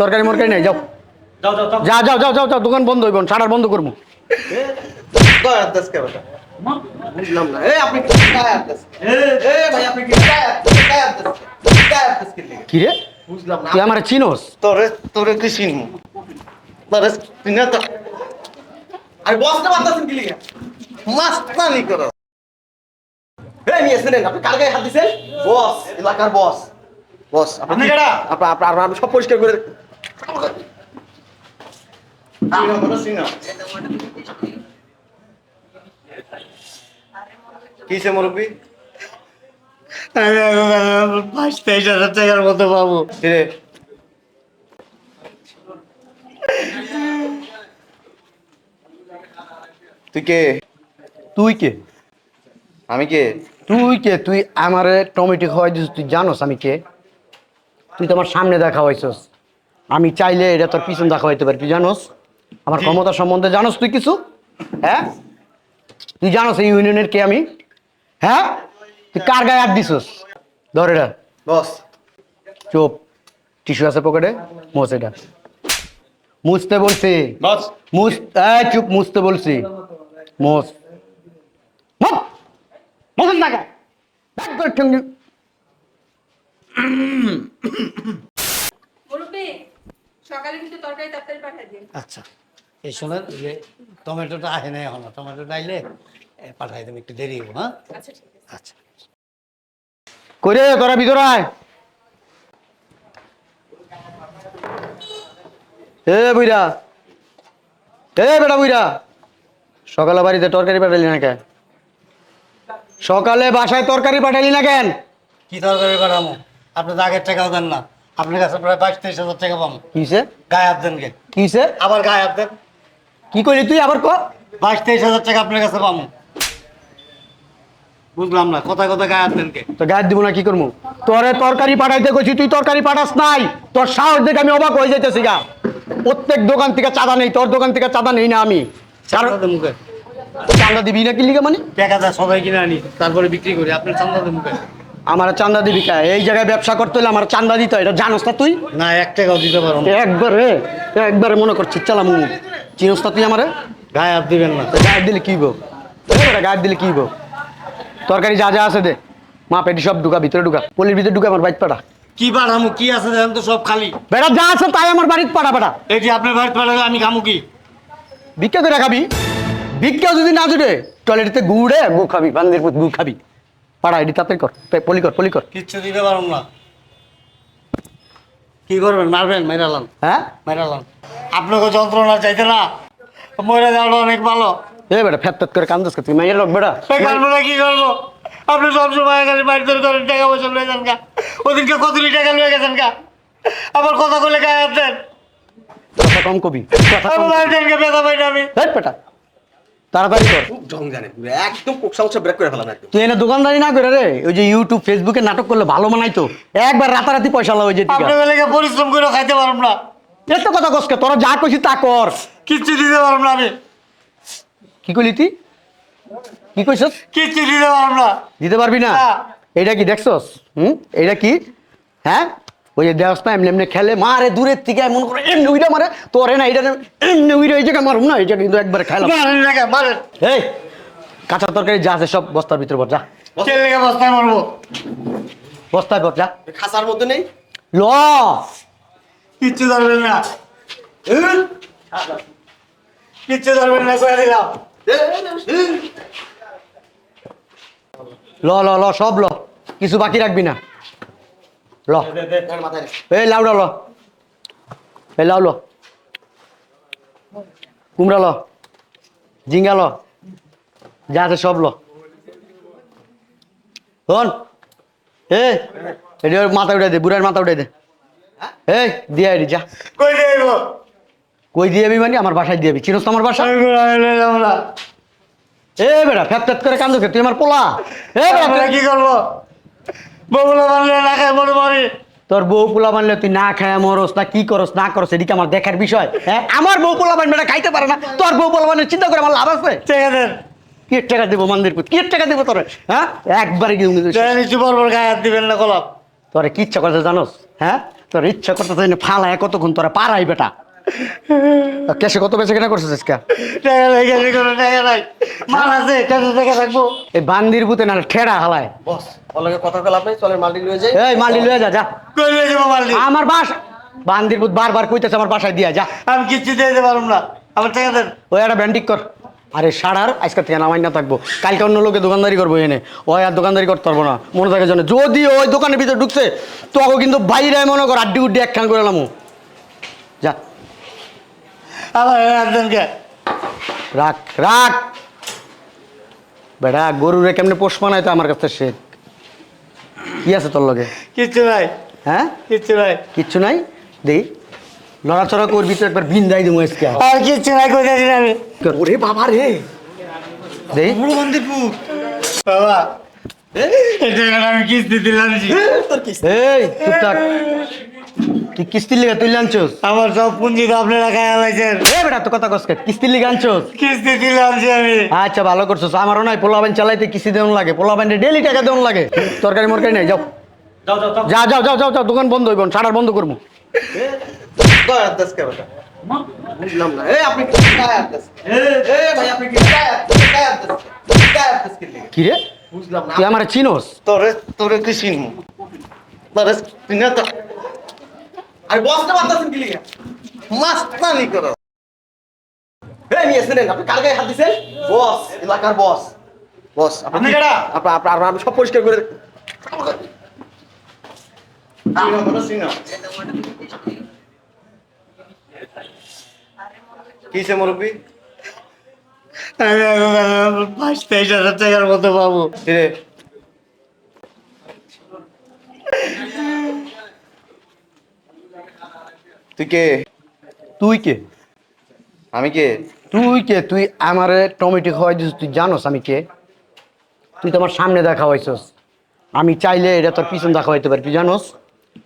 তরকারি মরকারি নাই যাও। যাও যাও যাও। যা যাও যাও যাও যাও দোকান বন্ধ হইব সারার বন্ধ করব। গায়ে হাত কে বেটা বুঝলাম না এই আপনি কি গায়ে হাত দিস এই ভাই আপনি কি গায়ে হাত দিস গায়ে হাত দিস গায়ে হাত দিস কি লিগে? কি রে? বুঝলাম না। তুই আমার চিনোস? তোরে তোরে কি চিনমু তোরে চিনা তো আরে বস না কি লিগে। মাস্তানি করো। এই নিয়ে শুনেন আপনি কার গায়ে হাত দিছেন? বস এলাকার বস। বস আপনি কেডা? আপনার সব পরিষ্কার করে। কিসে মুরব্বী পাঁচ তেইশ হাজার টাকার মতো পাবো কিরে? তুই কে? তুই কে? আমি কে? তুই কে? তুই আমারে টমেটো খাওয়াই দিস তুই জানোস আমি কে? তুই তো আমার সামনে দেখা হয়েছস। আমি চাইলে এটা তোর পিছন দেখা হইতে পারি তুই জানোস? আমার ক্ষমতা সম্বন্ধে জানোস তুই কিছু? হ্যাঁ? তুই জানোস এই ইউনিয়নের কে আমি? হ্যাঁ? তুই কার গায়ে হাত দিছস? ধর এটা। বস। চুপ। টিস্যু আছে পকেটে? মোস এটা। মুছতে বলছি। বস। মুছ এই চুপ মুছতে বলছি। মোস মুখ মোসেন টাকা ব্যাগ করে ঠেঙ্গি। মুরব্বী সকালে কিন্তু তরকারি তাড়াতাড়ি পাঠিয়ে দিন। আচ্ছা এই শোনেন যে টমেটোটা আহে নাই এখনও। টমেটো ডাইলে এ, পাঠাই দেবো একটু দেরি হব হ্যাঁ? আচ্ছা ঠিক আছে। আচ্ছা। কইরে তোরা ভিতরে আয়। এ বুইরা এ বেটা বুইরা সকালে বাড়িতে তরকারি পাঠালি না কেন? সকালে বাসায় তরকারি পাঠালি না কেন? কি তরকারি পাঠামো আপনি তো আগের টাকাও দেন না। আপনার কাছে প্রায় বাইশ তেইশ হাজার টাকা পাবো। কিসে গায়ে হাত দেন কে কিসে আবার গায়ে হাত দেন। কি করলি তুই? আবার ক। বাইশ তেইশ হাজার টাকা আপনার কাছে পাবো। বুঝলাম না কথা কথা গায়ে হাত দেন কে তো গায়ে দিব না কি করব তোরে তরকারি পাঠাইতে কইছি তুই তরকারি পাঠাস নাই। তোর সাহস দেখে আমি অবাক হয়ে যাইতেছি গা। প্রত্যেক দোকান থেকে চাঁদা নেই তোর দোকান থেকে চাঁদা নেই না আমি। কারণ মুখে। চাঁদা দিবি না কি লিগে মানে? টাকা সবাই কিনে আনি তারপরে বিক্রি করি। আপনার চান্দা মুখে। আমার চান্দা দিবি কা? এই জায়গায় ব্যবসা করতে হলে আমার চাঁদা দিতে হয় এটা জানোস না তুই? না এক টাকাও দিতে পারো না। একবারে একবারে মনে করছিস চালামু চিনোস না তুই আমারে? গায়ে হাত দিবেন না। গায়ে দিলে কি বো গায়ে দিলে কি বো তরকারি যা যা আছে দে। মা পেটি সব ঢুকা ভিতরে ঢুকা। পলির ভিতরে ঢুকা আমার বাইক পাঠা। কি পাঠামু কি আছে দেখেন তো সব খালি। বেটা যা আছে তাই আমার বাড়িতে পাঠা পাঠা এটি আপনার বাড়িতে পাঠালে আমি খামু কি? ভিক্ষা করে খাবি? ভিক্ষা যদি না জুড়ে টয়লেটে গুড়ে গু খাবি বান্দির গু খাবি। পাড়া এটি তাতে কর পলি কর পলি কর। কিচ্ছু দিতে পারব না। কি করবেন? মারবেন? মেরালাম হ্যাঁ? মেরালাম আপনাকে যন্ত্রণা চাইতে না। মরে যাওয়াটা অনেক ভালো। এ বেটা ফ্যাত করে কান্দস তুই মাইয়ের লোক বেটা। আমরা কি করব? আপনি সব সময় খালি বাড়ি ধরে ধরে টাকা পয়সা লয়ে যান কা। ওদিনকে কতগুলি টাকা লয়ে গেছেন কা? আবার কথা কইলে গায়ে হাত দেন। কথা কম কবি কথা কম বেতা আমি। বেটা তাড়াতাড়ি কর। জং জানে। একদম কোকসা ব্রেক করে ফেলাম একদম। তুই এনে দোকানদারি না করে রে ওই যে ইউটিউব ফেসবুকে নাটক করলে ভালো মানাইতো একবার রাতারাতি পয়সা লাভ হয়ে যেত আপনাদের লেগে পরিশ্রম করে খাইতে পারব না। এত কথা কসকে তোরা যা কইছি তা কর। কিচ্ছু দিতে পারব না আমি। কি কইলি তুই? কি কইছস? কিচ্ছু দিতে পারব না। দিতে পারবি না। এইটা কি দেখছস? হুম? এইটা কি? হ্যাঁ? ওই যে দেওয়াস না এমনি এমনি খেলে মারে দূরের থেকে মনে করে এমনি উইরা মারে তোরে না এইটা এমনি উইরা এই জায়গায় মারুম না এইটা কিন্তু একবার খেলাম। এই কাঁচা তরকারি যা আছে সব বস্তার ভিতরে পর যা। বস্তায় মারবো? বস্তায় পর যা। খাসার মধ্যে নেই? ল। কিচ্ছু ধরবেন না। কিচ্ছু ধরবেন না করে দিলাম। ল ল ল সব ল। কিছু বাকি রাখবি না। ল। এই লাউডা ল এই লাউ ল। কুমড়া ল। জিঙ্গা ল। যা আছে সব ল। শোন এ এটি মাথা উঠাই দে বুড়ার মাথা উঠাই দে। এই দিয়ে আইডি যা। কই দেব কই দিয়ে যাবি মানে? আমার বাসায় দিয়ে যাবি চিনোস তো আমার বাসা? এ বেটা ফ্যাপ ফ্যাপ করে কান্দো তুই আমার পোলা। এ বেটা কি করব? না মরে মরে তোর বউ পোলা বানলে তুই না খায় মরস না কি করস না করস এদিকে আমার দেখার বিষয় হ্যাঁ? আমার বউ পোলা বানবে না খাইতে পারে না। তোর বউ পোলা বানলে চিন্তা করে আমার লাভ আছে? ঠিক আছে কি টাকা দেবো মন্দির কি টাকা দেবো তোর হ্যাঁ? একবারে নিচু গায়ে হাত দিবেন না কলাপ তোরে কি ইচ্ছা করছে জানোস হ্যাঁ? তোর ইচ্ছা করতেছে না ফালায় কতক্ষণ তোরা পারাই বেটা। কেসে কত বেচে কেনা করছিস আজকে? টাকা নাই গেছে কোনো টাকা নাই। মাল আছে টাকা টাকা রাখব। এই বান্দির বুতে না ঠেড়া হালায়। বস ওর কথা চলেন মাল্টি লয়ে যাই। এই মালি লয়ে যা যা। কই লয়ে যাব মাল দিয়ে? আমার বাস বান্দির বুত বারবার কইতেছে আমার বাসায় দিয়া যা। আমি কিচ্ছু দিতে পারব না। আমার টাকা দেন। ওই একটা ব্যান্ডিক কর। আরে সারার আজকে থেকে নামাই না থাকব। কালকে অন্য লোকে দোকানদারি করব এনে। ওই আর দোকানদারি করতে পারব না। মনে থাকার জন্য যদি ওই দোকানের ভিতরে ঢুকছে তোকে কিন্তু বাইরে মনে কর আড্ডি উড্ডি একখান করে এলাম যা। আমার রাখবেন রাখ রাখ। বেটা গরুরে কেমনে পোষ মানায় তো আমার কাছে শেখ কি আছে তোর লগে? কিচ্ছু নাই। হ্যাঁ? কিচ্ছু নাই। কিচ্ছু নাই? দেই লড়াচড়া করবি তো একবার বিন্দাই দেবো আজকে। আর কিচ্ছু নাই কোথায় আমি? ওরে বাবা রে। দেই। বড় বাবা। আমি কিস্তি দিলাম জি। তোর কি এই চুপ থাক। তুই কিস্তির লিগা তুই আনছোস? আমার সব পুঁজি তো আপনারা খায় আলাইছেন এ বেটা তো কথা কসকে কিস্তির লিগা আনছোস? কিস্তি দিলাম যে আমি। আচ্ছা ভালো করছ আমারও নাই পোলা বাইন চালাইতে কিস্তি দেওয়ান লাগে। পোলা বাইন ডেলি টাকা দেওয়ান লাগে। তরকারি মরকারি নাই যাও। যা যাও যাও যাও যাও দোকান বন্ধ হইব সারার বন্ধ করব। বুঝলাম না। আপনি এ। ভাই আপনি কি রে বুঝলাম না। তুই আমার চিনোস? তোরে তোরে কি চিনমু তোরে চিনা তো আরে বস না বাতাসেন কি মাস্তানি করো। নিয়ে শুনেন আপনি কার গায়ে হাত দিছেন? বস এলাকার বস। বস আপনি কেডা? আপনার আপনার আমি সব পরিষ্কার করে কিসে মুরব্বী? পাঁচ তেইশ হাজার টাকার মতো পাবো। তুই কে? তুই কে? আমি কে? তুই কে? তুই আমারে টমেটো খাওয়াই দিস তুই জানোস আমি কে? তুই তো আমার সামনে দেখা হয়েছস আমি চাইলে এটা তোর পিছন দেখা হইতে পারি তুই জানোস?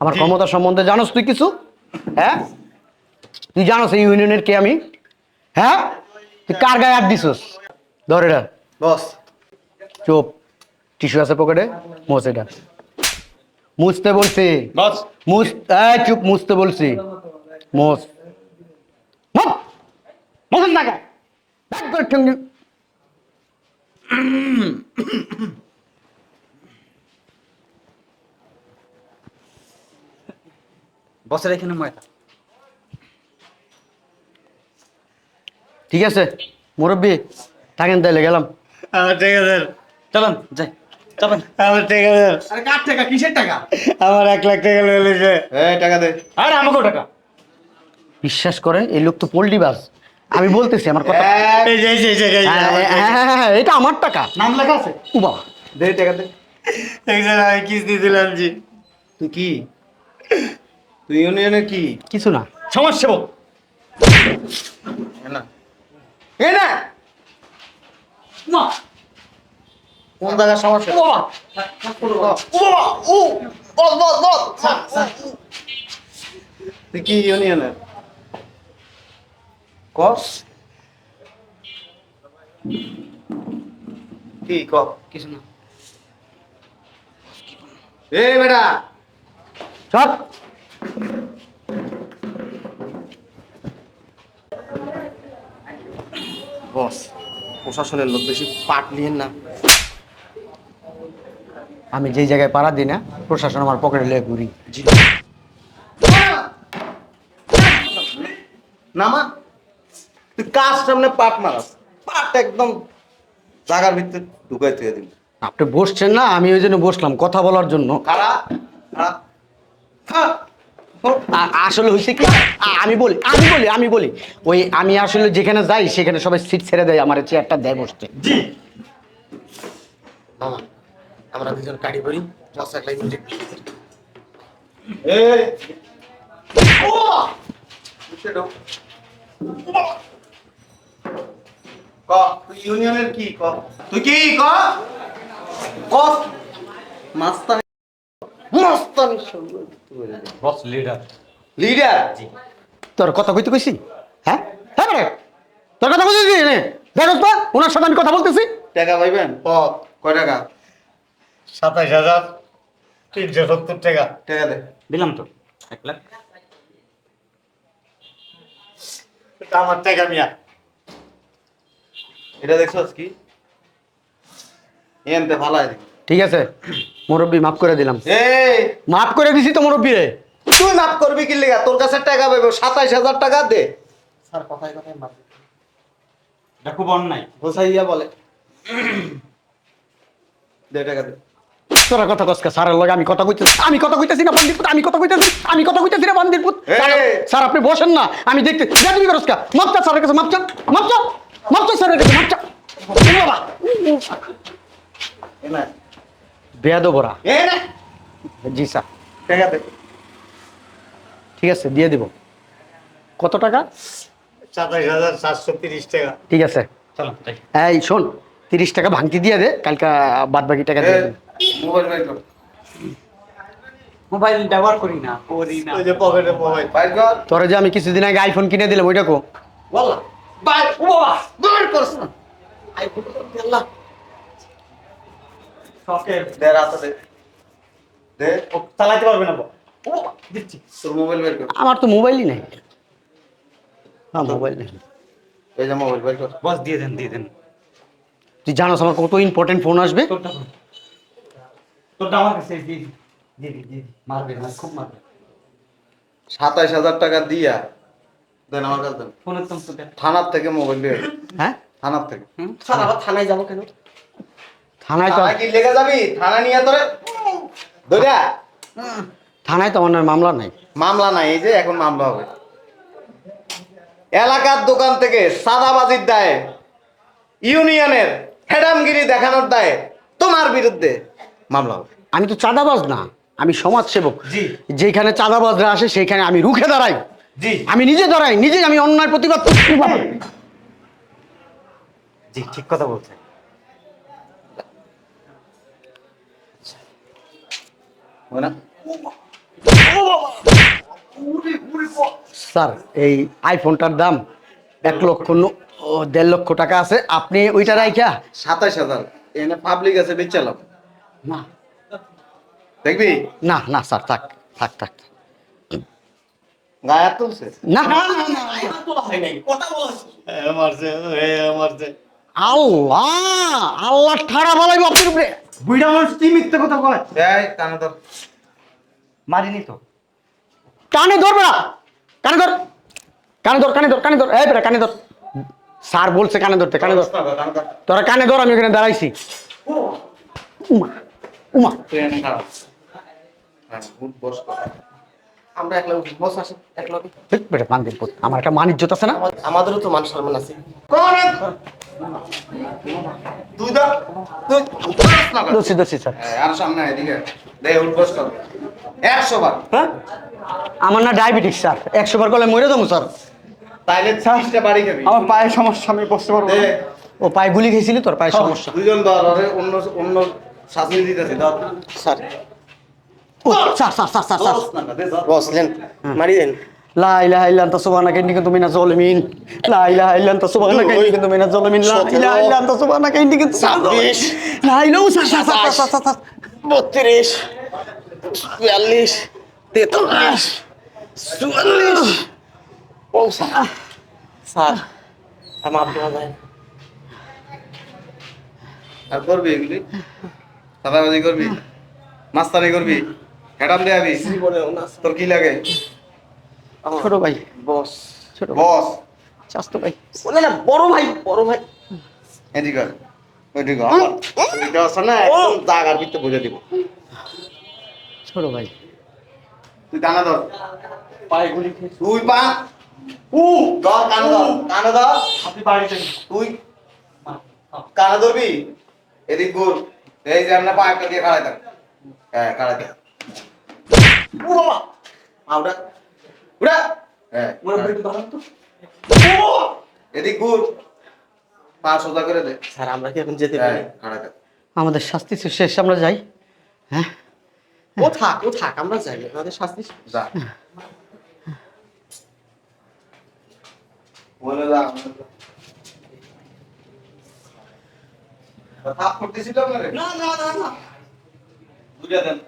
আমার ক্ষমতা সম্বন্ধে জানোস তুই কিছু? হ্যাঁ? তুই জানোস এই ইউনিয়নের কে আমি? হ্যাঁ? তুই কার গায়ে হাত দিছস? ধর এটা। বস। চুপ। টিস্যু আছে পকেটে? মোস এটা। মুছতে বলছি। মুছ চুপ মুছতে বলছি। মোস মুখ মুখ না গায়ে ব্যাগ করে ঠেঙ্গি বসের এখানে ময়লা ঠিক আছে মুরব্বী থাকেন তাইলে গেলাম। আমার টাকা দেন চলুন যাই। চলেন। আমার টাকা দেন আরে কার টাকা? কিসের টাকা? আমার এক লাখ টাকা লেছে এই টাকা দে। আরে আমাকেও টাকা। বিশ্বাস করে এই লোক তো পোল্ট্রি বাস। আমি বলতেছি আমার কথা এই যে এই যে, এই যে, এই যে, হ্যাঁ, আমার টাকা। হ্যাঁ, হ্যাঁ, হ্যাঁ, এটা আমার টাকা। নাম লেখা আছে? ও বাবা। দে টাকা দে। আমি কিস্তি দিলাম জি। তুই কি? তুই ইউনিয়নের কি? কিছু না। সমাজ সেবক এ না। এ না! মা কোন জায়গার সমস্যা ও বাবা। ও বাবা ও। বল বল বল। তুই কি ইউনিয়নের? কস কি ক কিছু না। এ বেটা চল। বস প্রশাসনের লোক বেশি পাট নিয়েন না। আমি যেই জায়গায় পাড়া দিই না প্রশাসন আমার পকেটে লেগে ঘুরি। নামা। তুই কাজ সামনে পাট মারাস? পাট একদম জাগার ভিতরে ঢুকাই তুই দিন আপনি বসছেন না আমি ওই জন্য বসলাম কথা বলার জন্য। খারা খারা হ্যাঁ আ- আসলে হয়েছে কি? আ- আমি বলি আমি বলি আমি বলি। ওই আমি আসলে যেখানে যাই সেখানে সবাই সিট ছেড়ে দেয় আমার চেয়ারটা দেয় বসতে। মামা আমরা দুজন কাটি করি বস একলাই মিউজিক এই। ও উঠে দাও ক তুই ইউনিয়নের কি ক? তুই কি ক? ক? মাস্তানি মাস্তানি বস লিডার লিডার তোর কথা কইতে কইছি? হ্যাঁ? হ্যাঁ রে। তোর কথা কইছি নে। দেখোস তো ওনার সাথে আমি কথা বলতেছি। টাকা পাইবেন? ক? কয় টাকা? সাতাইশ হাজার তিনশো সত্তর টাকা। টাকা দে। দিলাম তো। এক লাখ। আমার টাকা মিয়া। এটা দেখছস কি এনতে ফালাই ঠিক আছে মুরব্বী মাফ করে দিলাম। এই! মাফ করে দিছি তো মুরব্বী রে। তুই মাফ করবি কি লেগা? তোর কাছে টাকা পাবো সাতাইশ হাজার টাকা দে। স্যার কথায় কথায় মাফ এটা খুব অন্যায়। হোসাইয়া বলে। দে টাকা দে। তোরা কথা কসকা স্যারের লগে আমি কথা কইতেছি। আমি কথা কইতেছি না বান্দির পুত আমি কথা কইতেছি? আমি কথা কইতেছি না বান্দির পুত এই! স্যার, আপনি বসেন না। আমি দেখতে যা তুমি করস কা? মাপ চা স্যারের কাছে মাপ চা বাবা। বেয়াদো বড়া এ না। জি স্যার। ঠিক আছে দিয়ে দিব। কত টাকা? হাজার সাতশো তিরিশ টাকা। ঠিক আছে। এই শোন তিরিশ টাকা ভাঙতি দিয়ে দে কালকা বাদ বাকি টাকা দিয়ে দেব। মোবাইল বাইর মোবাইল ব্যবহার করি না করি না। তোরা যে আমি কিছুদিন আগে আইফোন কিনে দিলাম ওইটা কো? বললা বাইর ও বাবা বাইর করছ না আই ফুট আল্লাহ। শখের দে রাত দে দে ও চালাইতে পারবে না ও দিচ্ছি। তোর মোবাইল বের কর। আমার তো মোবাইলই নেই। হ্যাঁ মোবাইল নেই। এই যে মোবাইল বের কর। বস দিয়ে দেন দিয়ে দেন। তুই জানোস আমার কত ইম্পর্টেন্ট ফোন আসবে? তোরটা। তোরটা আমার কাছে দিয়ে দি দিয়ে দি দিয়ে দি। মারবে না খুব মারবে। সাতাইশ হাজার টাকা দিয়া দেন আমার কাছে দেন। ফোনের তো দেন। থানার থেকে মোবাইল বের হ্যাঁ? থানার থেকে। স্যার আবার থানায় যাব কেন? থানায় তো কি লেগে যাবি? থানা নিয়ে তোরে ধরিয়া। থানায় তো আমার মামলা নাই। মামলা নাই এই যে এখন মামলা হবে। এলাকার দোকান থেকে সাদাবাজির দায়ে ইউনিয়নের হেডামগিরি দেখানোর দায়ে তোমার বিরুদ্ধে মামলা হবে। আমি তো চাঁদাবাজ না আমি সমাজ সেবক যেখানে চাঁদাবাজরা আসে সেইখানে আমি রুখে দাঁড়াই। জি। আমি নিজে দাঁড়াই নিজে আমি অন্যায় প্রতিবাদ। জি ঠিক কথা বলছেন। স্যার এই আইফোনটার দাম এক লক্ষ দেড় লক্ষ টাকা আছে। আপনি ওইটা রাইখা। সাতাইশ হাজার। এনে পাবলিক আছে বেচালাম না। দেখবি? না না স্যার থাক থাক থাক। গায়ে তুলছে? না আল্লাহ আল্লাহ ঠাড়া বলাইব আপনার উপরে। বুইড়া মানুষ কি মিথ্যে কথা বলে। এই কানে ধর। মারিনি তো। কানে ধরবে না কানে ধর। কানে ধর কানে ধর কানে ধর। এই কানে ধর। স্যার বলছে কানে ধরতে কানে ধর। কানে তোরা কানে ধর আমি ওখানে দাঁড়াইছি। উমা উমা। হ্যাঁ বস আমরা একলা উঠি বস আসে একলা উঠি। বেটা বান্দির পুত আমার একটা মানিজ্যত আছে না? আমাদেরও তো মান সম্মান আছে। কোন তুই ধর তুই ধরস না কেন? দোষী দোষী স্যার। হ্যাঁ, আর সামনে এদিকে দে উঠ বস কর একশো বার। হ্যাঁ? আমার না ডায়াবেটিস স্যার। একশো বার করলে মরে দেবো স্যার। তাইলে বাড়ি খাবি। আমার পায়ে সমস্যা আমি বসতে পারব ও পায়ে গুলি খেয়েছিলি তোর পায়ে সমস্যা। দুজন ধর অন্য অন্য শাস্তি দিতেছে ধর। Sir sir sir sir sir sir ধরস না দে ধর বস লেন মারি দেন লা ইলাহা ইল্লা আনতা সুবহানাকা ইন্নী কুনতু মিনাজ জালিমিন লা ইলাহা ইল্লা আনতা সুবহানাকা ইন্নী কুনতু মিনাজ জালিমিন লা ইলাহা ইল্লা আনতা সুবহানাকা ইন্নী কুনতু ছাব্বিশ। লা ইলাহা sir sir sir sir sir, sir বত্রিশ বিয়াল্লিশ তেতাল্লিশ চুয়াল্লিশ ও স্যার স্যার আমার আপনি যায় আর করবি এগুলি সাদাবাজি করবি মাস্তানি করবি হেডাম দেয়াবি তোর কি লাগে? ছোট ভাই। বস। ছোট বস। চাস্তো ভাই। না না বড় ভাই বড় ভাই। এদিকে। ওইদিকে আয়। আছে না একদম জাগার ভিতরে বুঝে দিব। ছোট ভাই। তুই কানা ধর। পায়ে গুলি তুই পা। উ ধর কানে ধর। কানে ধর। আপনি বাড়িতে তুই। কানে ধরবি? এদিক ঘুর। এই যে আমরা পা একটা দিয়ে খাড়াই থাক। হ্যাঁ খাড়াই থাক। উ বাবা আউডা উড়া হ্যাঁ এদিক ঘুর পা সোজা করে দে স্যার আমরা কি এখন যেতে পারি খাড়াই থাক আমাদের শাস্তি শেষ আমরা যাই হ্যাঁ ও থাক ও থাক আমরা যাই আমাদের শাস্তি যা বলে যা থাপ করতেছিল না না না না বুঝে দেন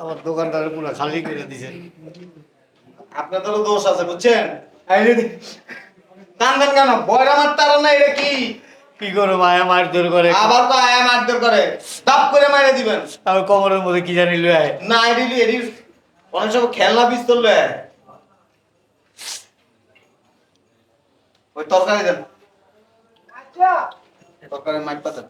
আমার দোকানদারের পুরো খালি করে দিয়েছেন। আপনার তো দোষ আছে, বুঝছেন? টানবেন কেন? বয়রামার তারা না এটা কি? কি করো মায়া মারধর করে? আবার তো আয়া মারধর করে। তাপ করে মারে দিবেন। আমার কোমরের মধ্যে কি জানি লয় না দিলি এডি অনেক সব খেলনা পিস্তল লয় ওই তরকারি দেন। তরকারি মাইক পাতেন।